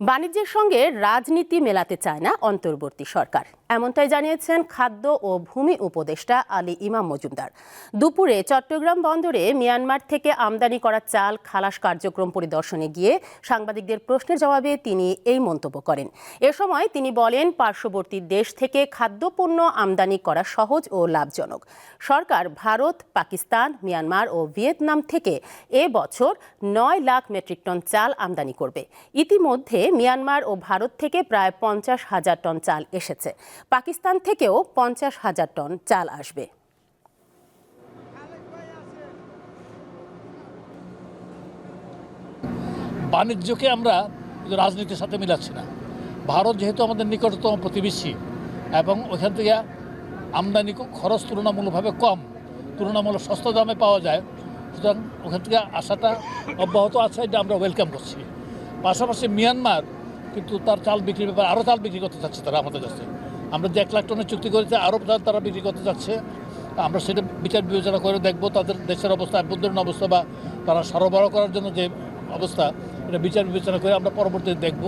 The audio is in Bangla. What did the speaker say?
বাণিজ্যের সঙ্গে রাজনীতি মেলাতে চায় না অন্তর্বর্তী সরকার। এমনটাই জানিয়েছেন খাদ্য ও ভূমি উপদেষ্টা আলী ইমাম মজুমদার। দুপুরে চট্টগ্রাম বন্দরে মিয়ানমার থেকে আমদানি করা চাল খালাস কার্যক্রম পরিদর্শনে গিয়ে সাংবাদিকদের প্রশ্নের জবাবে তিনি এই মন্তব্য করেন। এ সময় তিনি বলেন, পার্শ্ববর্তী দেশ থেকে খাদ্যপণ্য আমদানি করা সহজ ও লাভজনক। সরকার ভারত, পাকিস্তান, মিয়ানমার ও ভিয়েতনাম থেকে এ বছর নয় লাখ মেট্রিক টন চাল আমদানি করবে। ইতিমধ্যে মিয়ানমার ও ভারত থেকে প্রায় পঞ্চাশ হাজার টন চাল এসেছে। পাকিস্তান থেকেও পঞ্চাশ হাজার টন চাল আসবে। বাণিজ্যকে আমরা রাজনীতির সাথে মিলাচ্ছি না। ভারত যেহেতু আমাদের নিকটতম প্রতিবেশী এবং ওখান থেকে আমদানি খরচ তুলনামূলকভাবে কম, তুলনামূলক সস্তা দামে পাওয়া যায়, সুতরাং ওখান থেকে আসাটা অব্যাহত আছে, এটা আমরা ওয়েলকাম করছি। পাশাপাশি মিয়ানমার কিন্তু তার চাল বিক্রির ব্যাপারে আরও চাল বিক্রি করতে চাচ্ছে তারা আমাদের কাছে। আমরা যে এক লাখ টনের চুক্তি করেছি আরও তারা বিক্রি করতে যাচ্ছে। আমরা সেটা বিচার বিবেচনা করে দেখব তাদের দেশের অবস্থা, আভ্যন্তরীণ অবস্থা বা তারা সরবরাহ করার জন্য যে অবস্থা, এটা বিচার বিবেচনা করে আমরা পরবর্তীতে দেখব।